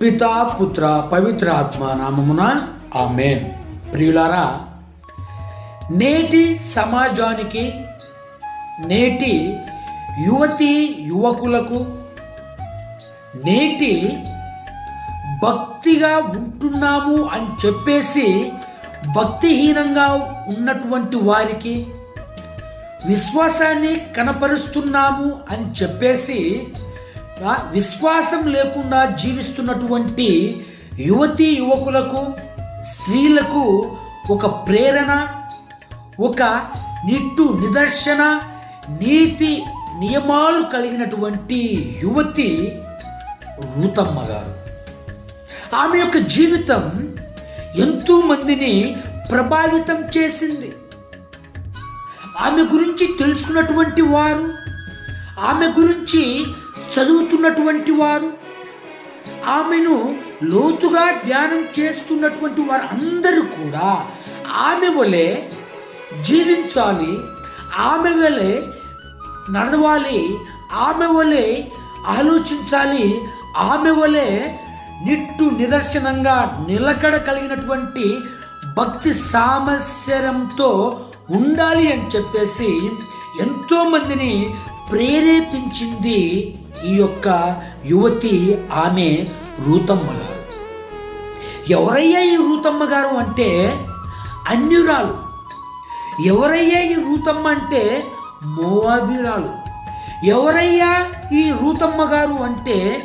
పితా పుత్ర పవిత్ర ఆత్మ నామమున ఆమెన్. ప్రియులారా నేటి సమాజానికి నేటి యువతి యువకులకు నేటి భక్తిగా ఉంటున్నాము అని చెప్పేసి భక్తిహీనంగా ఉన్నటువంటి వారికి విశ్వాసాన్ని కనపరుస్తున్నాము అని చెప్పేసి విశ్వాసం లేకుండా జీవిస్తున్నటువంటి యువతి యువకులకు స్త్రీలకు ఒక ప్రేరణ ఒక నిట్టు నిదర్శన నీతి నియమాలు కలిగినటువంటి యువతి రూతమ్మ గారు. ఆమె యొక్క జీవితం ఎంతో మందిని ప్రభావితం చేసింది. ఆమె గురించి తెలుసుకున్నటువంటి వారు ఆమె గురించి చదువుతున్నటువంటి వారు ఆమెను లోతుగా ధ్యానం చేస్తున్నటువంటి వారు అందరూ కూడా ఆమె వలె జీవించాలి ఆమె వలె నడవాలి ఆమె వలె ఆలోచించాలి ఆమె వలె నిట్టు నిదర్శనంగా నిలకడ కలిగినటువంటి భక్తి సామస్యరంతో ఉండాలి అని చెప్పేసి ఎంతోమందిని ప్రేరేపించింది ఈ యొక్క యువతి ఆమె రూతమ్మ గారు ఎవరయ్యా ఈ రూతమ్మ గారు అంటే? అన్యురాలు. ఎవరయ్యా ఈ రూతమ్మ అంటే? మోవాబిరాలు. ఎవరయ్యా ఈ రూతమ్మ గారు అంటే?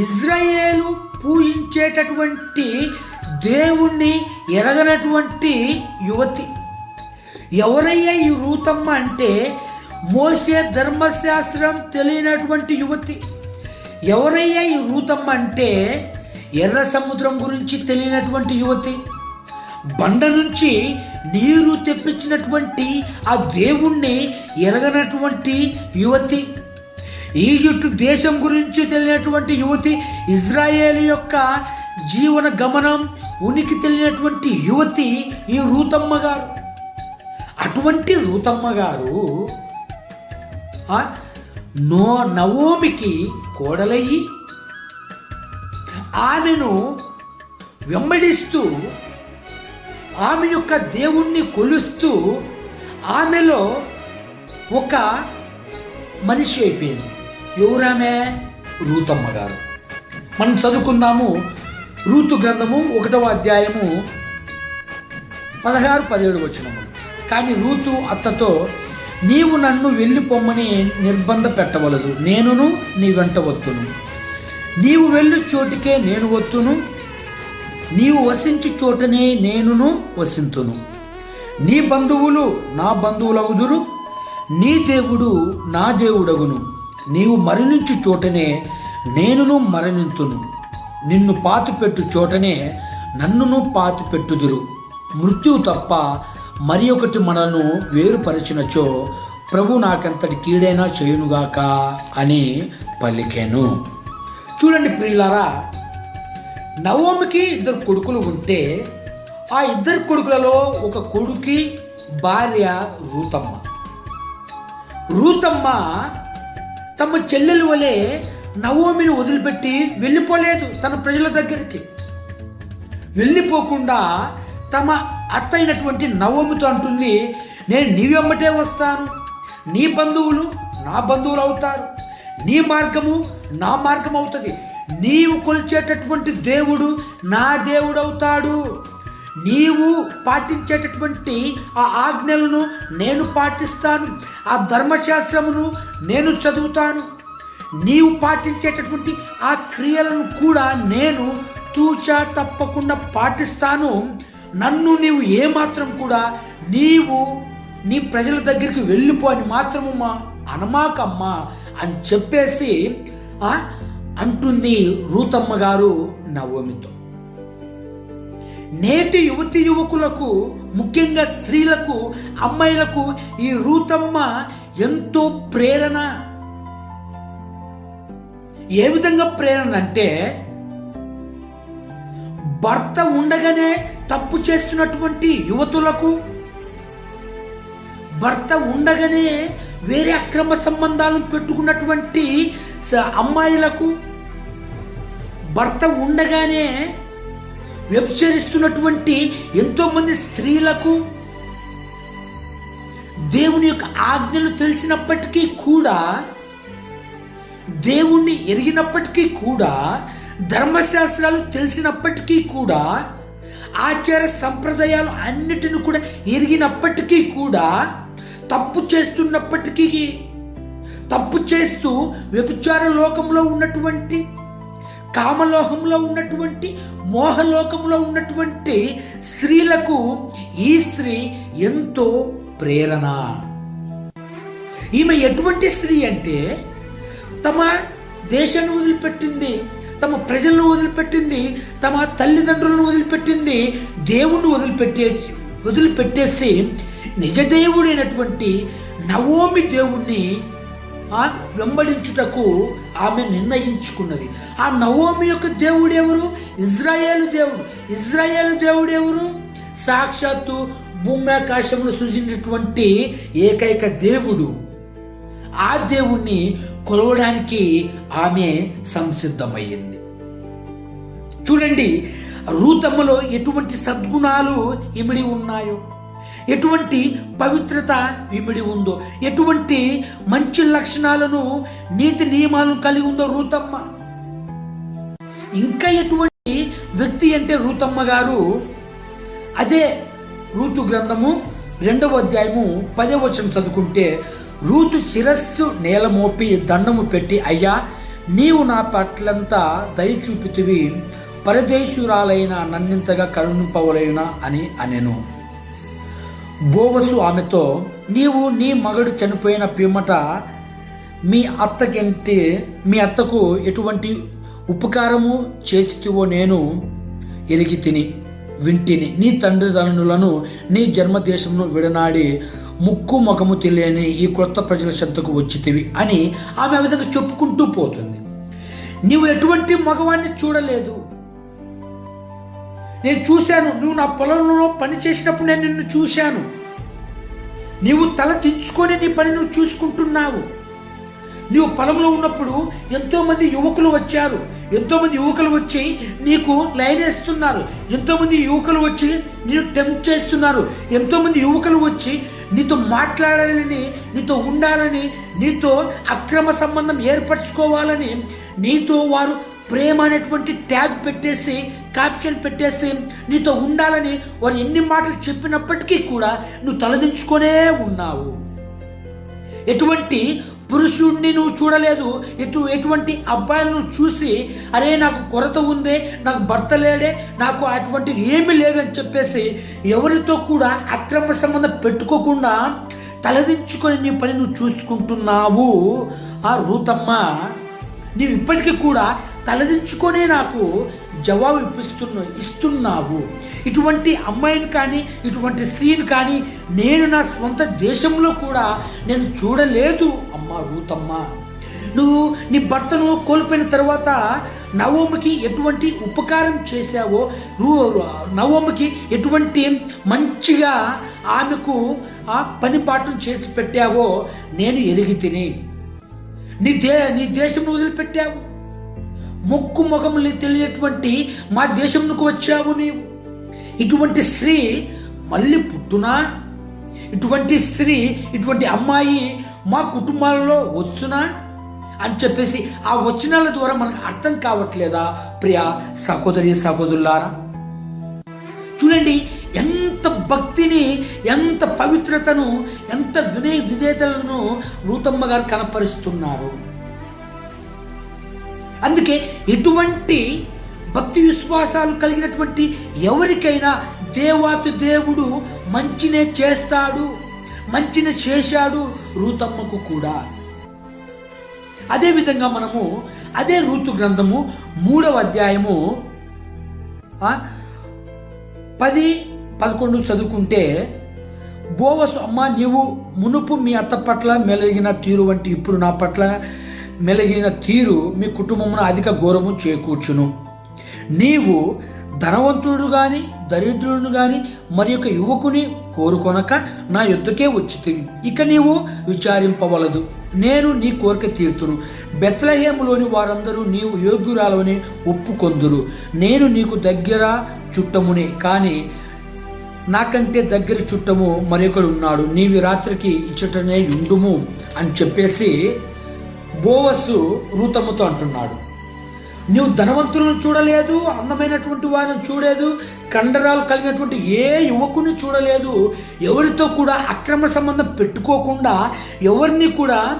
ఇజ్రాయేలు పూజించేటటువంటి దేవుణ్ణి ఎరగనటువంటి యువతి. ఎవరయ్యా ఈ రూతమ్మ అంటే? మోసే ధర్మశాస్త్రం తెలియనటువంటి యువతి. ఎవరయ్యా ఈ రూతమ్మ అంటే? ఎర్ర సముద్రం గురించి తెలియనటువంటి యువతి. బండ నుంచి నీరు తెప్పించినటువంటి ఆ దేవుణ్ణి ఎరగనటువంటి యువతి. ఈజిప్టు దేశం గురించి తెలియనటువంటి యువతి ఇజ్రాయేల్ యొక్క జీవన గమనం ఉనికి తెలియనటువంటి యువతి ఈ రూతమ్మ గారు. అటువంటి రూతమ్మ గారు నో నవోమికి కోడలయ్యి. ఆమెను వెంబడిస్తూ ఆమె యొక్క దేవుణ్ణి కొలుస్తూ ఆమెలో ఒక మనిషి అయిపోయింది. ఎవరామె? రూతమ్మ గారు. మనం చదువుకుందాము రూతు గ్రంథము ఒకటవ అధ్యాయము పదహారు పదిహేడు వచ్చినము కానీ రూతు అత్తతో నీవు నన్ను వెళ్ళిపోమ్మని నిర్బంధ పెట్టవలదు. నేనును నీ వెంట వత్తును నీవు వెళ్ళు చోటికే నేను వత్తును నీవు వసించు చోటనే నేనును వసింతును. నీ బంధువులు నా బంధువులవుదురు నీ దేవుడు నా దేవుడగును. నీవు మరణించు చోటనే నేనును మరణింతును. నిన్ను పాతిపెట్టు చోటనే నన్నును పాతిపెట్టుదురు. మృత్యువు తప్ప మరి ఒకటి మనల్ని వేరుపరచినచో ప్రభు నాకంతటి కీడైనా చేయునుగాక అని పలికాను. చూడండి ప్రియులారా నవోమికి ఇద్దరు కొడుకులు ఉంటే ఆ ఇద్దరు కొడుకులలో ఒక కొడుకి భార్య రూతమ్మ. రూతమ్మ తమ చెల్లెలు వలె నవోమిని వదిలిపెట్టి వెళ్ళిపోలేదు తన ప్రజల దగ్గరికి. వెళ్ళిపోకుండా తమ అత్త అయినటువంటి నవోమితో అంటుంది నేను నీ వెంబటే వస్తాను. నీ బంధువులు నా బంధువులు అవుతారు నీ మార్గము నా మార్గం అవుతుంది నీవు కొలిచేటటువంటి దేవుడు నా దేవుడు అవుతాడు నీవు పాటించేటటువంటి ఆ ఆజ్ఞలను నేను పాటిస్తాను. ఆ ధర్మశాస్త్రమును నేను చదువుతాను. నీవు పాటించేటటువంటి ఆ క్రియలను కూడా నేను తూచా తప్పకుండా పాటిస్తాను. నన్ను నీవు ఏమాత్రం కూడా నీవు నీ ప్రజల దగ్గరికి వెళ్ళిపో అని మాత్రము మా అనమాకమ్మా అని చెప్పేసి అంటుంది రూతమ్మ గారు నవమితో. నేటి యువతి యువకులకు ముఖ్యంగా స్త్రీలకు అమ్మాయిలకు ఈ రూతమ్మ ఎంతో ప్రేరణ. ఏ విధంగా ప్రేరణ అంటే భర్త ఉండగానే తప్పు చేస్తున్నటువంటి యువతులకు భర్త ఉండగానే వేరే అక్రమ సంబంధాలను పెట్టుకున్నటువంటి అమ్మాయిలకు భర్త ఉండగానే వ్యభిచరిస్తున్నటువంటి ఎంతోమంది స్త్రీలకు దేవుని యొక్క ఆజ్ఞలు తెలిసినప్పటికీ కూడా దేవుణ్ణి ఎరిగినప్పటికీ కూడా ధర్మశాస్త్రాలు తెలిసినప్పటికీ కూడా ఆచార సంప్రదాయాలు అన్నిటిని కూడా ఎరిగినప్పటికీ కూడా తప్పు చేస్తున్నప్పటికీ తప్పు చేస్తూ వ్యభిచార లోకంలో ఉన్నటువంటి కామలోహంలో ఉన్నటువంటి మోహలోకంలో ఉన్నటువంటి స్త్రీలకు ఈ స్త్రీ ఎంతో ప్రేరణ. ఈమె ఎటువంటి స్త్రీ అంటే తమ దేశాన్ని వదిలిపెట్టింది తమ ప్రజలను వదిలిపెట్టింది తమ తల్లిదండ్రులను వదిలిపెట్టింది దేవుణ్ణి వదిలిపెట్టే వదిలిపెట్టేసి నిజ దేవుడైనటువంటి నవోమి దేవుణ్ణి ఆ వెంబడించుటకు ఆమె నిర్ణయించుకున్నది. ఆ నవోమి యొక్క దేవుడు ఎవరు? ఇజ్రాయేలు దేవుడు. ఇజ్రాయేలు దేవుడు ఎవరు? సాక్షాత్తు భూమి సృజించినటువంటి ఏకైక దేవుడు. ఆ దేవుణ్ణి కొలవడానికి ఆమె సంసిద్ధమయ్యింది. చూడండి రూతమ్మలో ఎటువంటి సద్గుణాలు ఇమిడి ఉన్నాయో? ఎటువంటి పవిత్రత ఇమిడి ఉందో? ఎటువంటి మంచి లక్షణాలను నీతి నియమాలను కలిగి ఉందో రూతమ్మ? ఇంకా ఎటువంటి వ్యక్తి అంటే రూతమ్మ గారు? అదే రూతు గ్రంథము రెండవ అధ్యాయము పదే వచనం చదువుకుంటే రూతు శిరస్సు నేలమోపి దండము పెట్టి అయ్యా నీవు నా పట్లంతా దయ చూపితివి పరదేశురాలైన నన్నింతగా కరుణింపవలైన అని అనెను. బోవసు ఆమెతో నీవు నీ మగడు చనిపోయిన పిమ్మట మీ అత్తకంటే మీ అత్తకు ఎటువంటి ఉపకారము చేసితివో నేను ఎరిగి తిని వింటిని. నీ తండ్రిదండ్రులను నీ జన్మదేశమును విడనాడి ముక్కు ముఖము తెలియని ఈ క్రొత్త ప్రజల చెంతకు వచ్చితివి అని ఆమె ఆ విధంగా చెప్పుకుంటూ పోతుంది. నీవు ఎటువంటి మగవాణ్ణి చూడలేదు. నేను చూశాను నువ్వు నా పొలంలో పని చేసినప్పుడు నేను నిన్ను చూశాను. నీవు తల దించుకొని నీ పని నువ్వు చూసుకుంటున్నావు. నీవు పొలంలో ఉన్నప్పుడు ఎంతోమంది యువకులు వచ్చారు. ఎంతోమంది యువకులు వచ్చి నీకు లైన్ వేస్తున్నారు. ఎంతోమంది యువకులు వచ్చి నేను టెంప్ట్ చేస్తున్నారు. ఎంతోమంది యువకులు వచ్చి నీతో మాట్లాడాలని నీతో ఉండాలని నీతో అక్రమ సంబంధం ఏర్పరచుకోవాలని నీతో వారు ప్రేమ అనేటువంటి ట్యాగ్ పెట్టేసి క్యాప్షన్ పెట్టేసి నీతో ఉండాలని వారు ఎన్ని మాటలు చెప్పినప్పటికీ కూడా నువ్వు తలదించుకొనే ఉన్నావు. ఎటువంటి పురుషుణ్ణి నువ్వు చూడలేదు. ఎటు ఎటువంటి అబ్బాయిలను చూసి అరే నాకు కొరత ఉందే నాకు భర్త లేడే నాకు అటువంటి ఏమీ లేవు అని చెప్పేసి ఎవరితో కూడా అక్రమ సంబంధం పెట్టుకోకుండా తలదించుకొని నీ పని నువ్వు చూసుకుంటున్నావు. ఆ రూతమ్మ నీవు ఇప్పటికీ కూడా తలదించుకొనే నాకు జవాబు ఇప్పిస్తున్న ఇస్తున్నావు. ఇటువంటి అమ్మాయిని కానీ ఇటువంటి స్త్రీని కానీ నేను నా స్వంత దేశంలో కూడా నేను చూడలేదు. అమ్మ రూతమ్మ నువ్వు నీ భర్తను కోల్పోయిన తర్వాత నవోమికి ఎటువంటి ఉపకారం చేశావో రూ నవోమికి ఎటువంటి మంచిగా ఆమెకు ఆ పని పాటలు చేసి పెట్టావో నేను ఎరిగి తిని. నీ దే నీ దేశం వదిలిపెట్టావు. మొక్కు ముఖములు తెలియనటువంటి మా దేశంకు వచ్చావు నీవు. ఇటువంటి స్త్రీ మళ్ళీ పుట్టునా? ఇటువంటి స్త్రీ ఇటువంటి అమ్మాయి మా కుటుంబాలలో వచ్చునా? అని చెప్పేసి ఆ వచనాల ద్వారా మనకు అర్థం కావట్లేదా? ప్రియ సహోదరి సహోదరులారా? చూడండి ఎంత భక్తిని ఎంత పవిత్రతను ఎంత వినయ విధేతలను రూతమ్మ గారు కనపరుస్తున్నారు. అందుకే ఎటువంటి భక్తి విశ్వాసాలు కలిగినటువంటి ఎవరికైనా దేవాతి దేవుడు మంచినే చేస్తాడు మంచిని చేశాడు రూతమ్మకు కూడా. అదేవిధంగా మనము అదే ఋతు గ్రంథము మూడవ అధ్యాయము పది పదకొండు చదువుకుంటే బోవసు అమ్మ నీవు మునుపు మీ అత్త పట్ల మెలిగిన తీరు వంటి ఇప్పుడు నా పట్ల మెలిగిన తీరు మీ కుటుంబమును అధిక ఘోరము చేకూర్చును. నీవు ధనవంతుడు గాని దరిద్రుడు గాని మరి యొక్క యువకుని కోరుకొనక నా యొద్దకే వచ్చితివి. ఇక నీవు విచారింపవలదు. నేను నీ కోరిక తీర్తును. బెత్లహేములోని వారందరూ నీవు యోగ్యురాలవని ఒప్పుకొందురు. నేను నీకు దగ్గర చుట్టమునే కానీ నాకంటే దగ్గర చుట్టము మరొకడు ఉన్నాడు నీవి రాత్రికి ఇచ్చటనే ఉండుము అని చెప్పేసి బోవస్సు రూతమ్మతో అంటున్నాడు. నువ్వు ధనవంతులను చూడలేదు అందమైనటువంటి వారిని చూడలేదు కండరాలు కలిగినటువంటి ఏ యువకుని చూడలేదు ఎవరితో కూడా అక్రమ సంబంధం పెట్టుకోకుండా ఎవరిని కూడా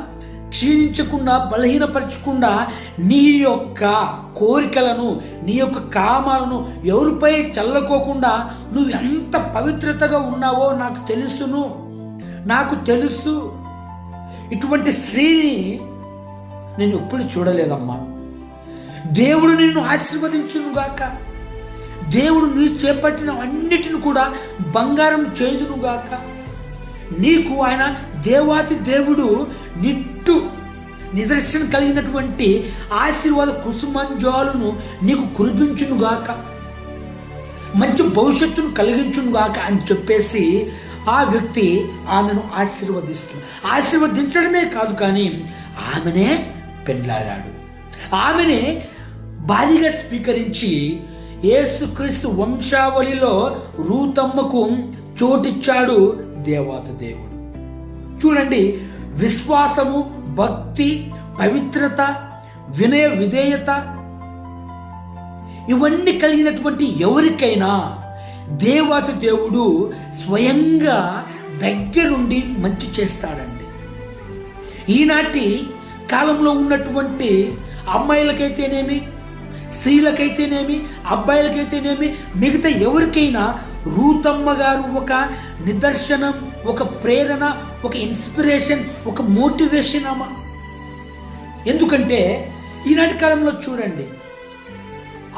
క్షీణించకుండా బలహీనపరచకుండా నీ యొక్క కోరికలను నీ యొక్క కామాలను ఎవరిపై చల్లకోకుండా నువ్వు ఎంత పవిత్రతగా ఉన్నావో నాకు తెలుసును. నాకు తెలుసు. ఇటువంటి స్త్రీని నేను ఎప్పుడు చూడలేదమ్మా. దేవుడు నిన్ను ఆశీర్వదించును గాక. దేవుడు నీ చేపట్టిన అన్నిటిని కూడా బంగారం చేదును గాక. నీకు ఆయన దేవాతి దేవుడు నిట్టు నిదర్శనం కలిగినటువంటి ఆశీర్వాద కుసుమంజాలను నీకు కురిపించును గాక. మంచి భవిష్యత్తును కలిగించును గాక అని చెప్పేసి ఆ వ్యక్తి ఆమెను ఆశీర్వదిస్తుంది ఆశీర్వదించడమే కాదు కానీ ఆమెనే పెండ్లాడాడు. ఆమెని భారీగా స్వీకరించి ఏసుక్రీస్తు వంశావళిలో రూతమ్మకు చోటిచ్చాడు దేవాత దేవుడు. చూడండి విశ్వాసము భక్తి పవిత్రత వినయ విధేయత ఇవన్నీ కలిగినటువంటి ఎవరికైనా దేవాత దేవుడు స్వయంగా దగ్గరుండి మంచి చేస్తాడండి. ఈనాటి కాలంలో ఉన్నటువంటి అమ్మాయిలకైతేనేమి స్త్రీలకైతేనేమి అబ్బాయిలకైతేనేమి మిగతా ఎవరికైనా రూతమ్మ గారు ఒక నిదర్శనం ఒక ప్రేరణ ఒక ఇన్స్పిరేషన్ ఒక మోటివేషన్ అమ్మ. ఎందుకంటే ఈనాటి కాలంలో చూడండి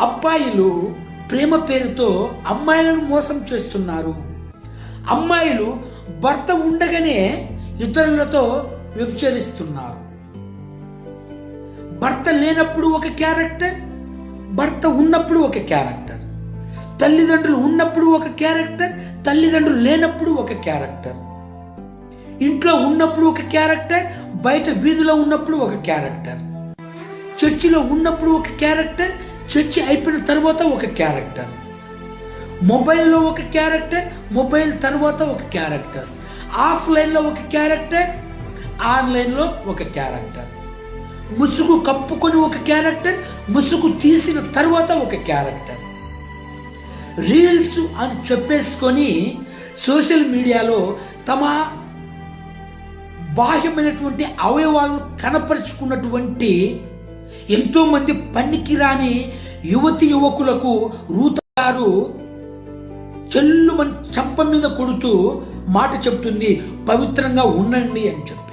అబ్బాయిలు ప్రేమ పేరుతో అమ్మాయిలను మోసం చేస్తున్నారు. అమ్మాయిలు భర్త ఉండగానే ఇతరులతో వ్యభిచరిస్తున్నారు. భర్త లేనప్పుడు ఒక క్యారెక్టర్ భర్త ఉన్నప్పుడు ఒక క్యారెక్టర్. తల్లిదండ్రులు ఉన్నప్పుడు ఒక క్యారెక్టర్ తల్లిదండ్రులు లేనప్పుడు ఒక క్యారెక్టర్. ఇంట్లో ఉన్నప్పుడు ఒక క్యారెక్టర్ బయట వీధిలో ఉన్నప్పుడు ఒక క్యారెక్టర్. చర్చిలో ఉన్నప్పుడు ఒక క్యారెక్టర్ చర్చి అయిపోయిన తర్వాత ఒక క్యారెక్టర్. మొబైల్లో ఒక క్యారెక్టర్ మొబైల్ తర్వాత ఒక క్యారెక్టర్. ఆఫ్లైన్లో ఒక క్యారెక్టర్ ఆన్లైన్లో ఒక క్యారెక్టర్. ముసుగు కప్పుకొని ఒక క్యారెక్టర్ ముసుగు తీసిన తర్వాత ఒక క్యారెక్టర్. రీల్స్ అని చెప్పేసుకొని సోషల్ మీడియాలో తమ బాహ్యమైనటువంటి అవయవాలను కనపరుచుకున్నటువంటి ఎంతోమంది పనికిరాని యువతి యువకులకు రూతారు చెల్లుమని చంప మీద కొడుతూ మాట చెప్తుంది పవిత్రంగా ఉండండి అని చెప్పేసి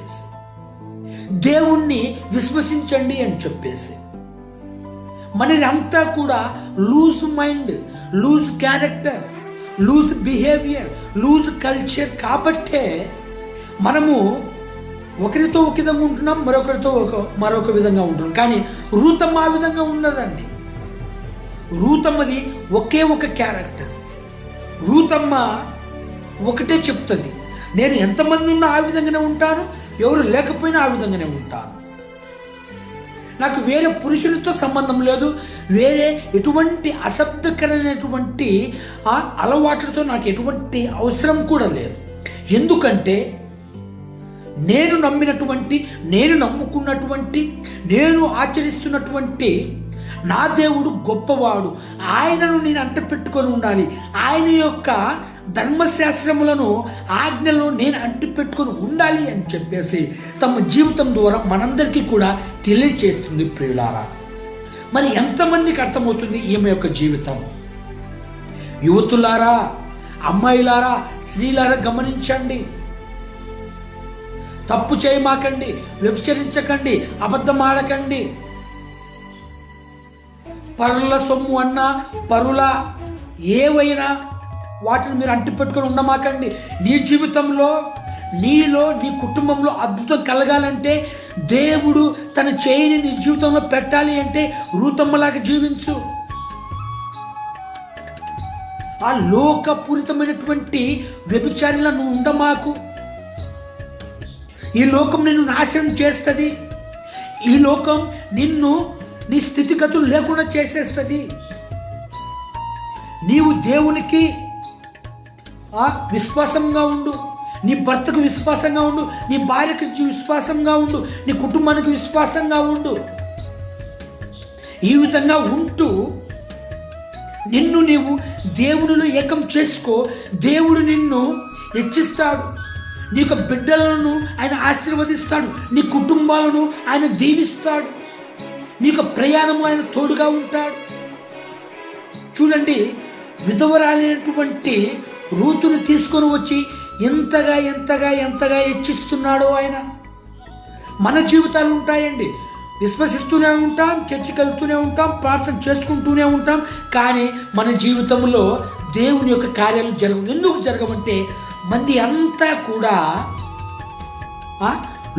దేవుణ్ణి విశ్వసించండి అని చెప్పేసి. మనది అంతా కూడా loose mind loose character loose behaviour loose culture కాబట్టే మనము ఒకరితో ఒక విధంగా ఉంటున్నాం మరొకరితో ఒక మరొక విధంగా ఉంటున్నాం. కానీ రూతమ్మ ఆ విధంగా ఉన్నదండి రూతమ్మది ఒకే ఒక క్యారెక్టర్. రూతమ్మ ఒకటే చెప్తుంది. నేను ఎంతమంది ఉన్నా ఆ విధంగానే ఉంటాను ఎవరు లేకపోయినా ఆ విధంగానే ఉంటాను నాకు వేరే పురుషులతో సంబంధం లేదు వేరే ఎటువంటి అసభ్యకరమైనటువంటి ఆ అలవాట్లతో నాకు ఎటువంటి అవసరం కూడా లేదు. ఎందుకంటే నేను నమ్మినటువంటి నేను నమ్ముకున్నటువంటి నేను ఆచరిస్తున్నటువంటి నా దేవుడు గొప్పవాడు. ఆయనను నేను అంట పెట్టుకొని ఉండాలి. ఆయన యొక్క ధర్మశాస్త్రములను ఆజ్ఞలను నేను అంటి పెట్టుకొని ఉండాలి అని చెప్పేసి తమ జీవితం ద్వారా మనందరికీ కూడా తెలియచేస్తుంది ప్రియులారా. మరి ఎంతమందికి అర్థమవుతుంది ఈమె యొక్క జీవితం? యువతులారా అమ్మాయిలారా స్త్రీలారా గమనించండి. తప్పు చేయమాకండి వ్యభిచరించకండి అబద్ధం ఆడకండి పరుల సొమ్ము అన్నా పరుల ఏవైనా వాటిని మీరు అంటి పెట్టుకొని ఉండమాకండి. నీ జీవితంలో నీలో నీ కుటుంబంలో అద్భుతం కలగాలంటే దేవుడు తన చేయిని నీ జీవితంలో పెట్టాలి అంటే రూతమ్మలాగా జీవించు. ఆ లోకపూరితమైనటువంటి వ్యభిచారిలా నువ్వు ఉండమాకు. ఈ లోకం నిన్ను నాశనం చేస్తుంది. ఈ లోకం నిన్ను నీ స్థితిగతులు లేకుండా చేసేస్తుంది. నీవు దేవునికి విశ్వాసంగా ఉండు. నీ భర్తకు విశ్వాసంగా ఉండు. నీ భార్యకు విశ్వాసంగా ఉండు. నీ కుటుంబానికి విశ్వాసంగా ఉండు. ఈ విధంగా ఉంటూ నిన్ను నీవు దేవునిలో ఏకం చేసుకో. దేవుడు నిన్ను హెచ్చిస్తాడు. నీ యొక్క బిడ్డలను ఆయన ఆశీర్వదిస్తాడు. నీ కుటుంబాలను ఆయన దీవిస్తాడు. నీ యొక్క ప్రయాణం ఆయన తోడుగా ఉంటాడు. చూడండి విధవరాలైనటువంటి రూతును తీసుకొని వచ్చి ఎంతగా ఎంతగా ఎంతగా హెచ్చిస్తున్నాడో ఆయన. మన జీవితాలు ఉంటాయండి. విశ్వసిస్తూనే ఉంటాం చర్చికి వెళ్తూనే ఉంటాం ప్రార్థన చేసుకుంటూనే ఉంటాం. కానీ మన జీవితంలో దేవుని యొక్క కార్యాలు జరగవు ఎందుకు జరగవంటే మంది అంతా కూడా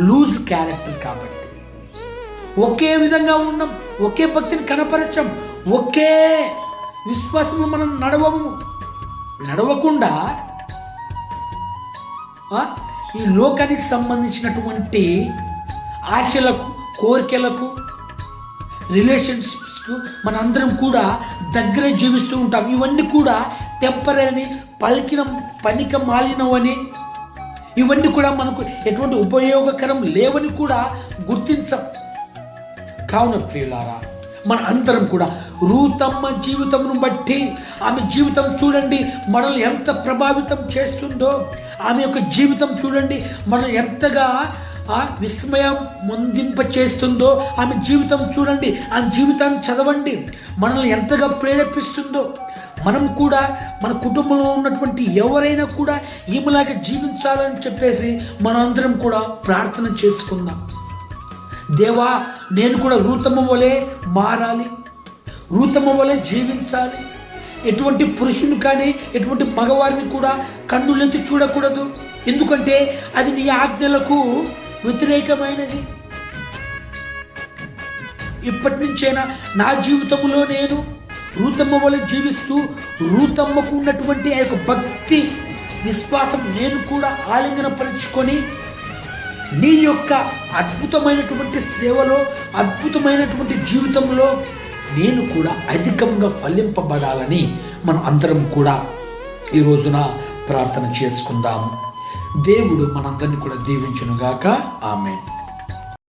లూజ్ క్యారెక్టర్ కాబట్టి. ఒకే విధంగా ఉన్నాం ఒకే భక్తిని కనపరచం ఒకే విశ్వాసంలో మనం నడవము. నడవకుండా ఈ లోకానికి సంబంధించినటువంటి ఆశలకు కోరికలకు రిలేషన్షిప్స్కు మనందరం కూడా దగ్గర జీవిస్తూ ఉంటాం. ఇవన్నీ కూడా టెంపరీ పలికిన పనిక మాలినవని ఇవన్నీ కూడా మనకు ఎటువంటి ఉపయోగకరం లేవని కూడా గుర్తించం కావున ప్రియులారా మన అందరం కూడా రూతమ్మ జీవితమును బట్టి ఆమె జీవితం చూడండి మనల్ని ఎంత ప్రభావితం చేస్తుందో ఆమె యొక్క జీవితం చూడండి మనం ఎంతగా ఆ విస్మయం ముందింప చేస్తుందో ఆమె జీవితం చూడండి ఆమె జీవితాన్ని చదవండి మనల్ని ఎంతగా ప్రేరేపిస్తుందో. మనం కూడా మన కుటుంబంలో ఉన్నటువంటి ఎవరైనా కూడా ఈమెలాగా జీవించాలని చెప్పేసి మనందరం కూడా ప్రార్థన చేసుకుందాం. దేవా నేను కూడా రూతమ్మ వలె మారాలి. రూతమ్మ వలె జీవించాలి. ఎటువంటి పురుషుని కానీ ఎటువంటి మగవారిని కూడా కన్నులెత్తి చూడకూడదు. ఎందుకంటే అది నీ ఆజ్ఞలకు వ్యతిరేకమైనది. ఇప్పటి నుంచైనా నా జీవితంలో నేను రూతమ్మ వలె జీవిస్తూ రూతమ్మకు ఉన్నటువంటి ఆ యొక్క భక్తి విశ్వాసం నేను కూడా ఆలింగనపరుచుకొని నీ యొక్క అద్భుతమైనటువంటి సేవలో అద్భుతమైనటువంటి జీవితంలో నేను కూడా అధికంగా ఫలింపబడాలని మనం అందరం కూడా ఈ రోజున ప్రార్థన చేసుకుందాము. దేవుడు మనందరినీ కూడా దీవించునుగాక. ఆమె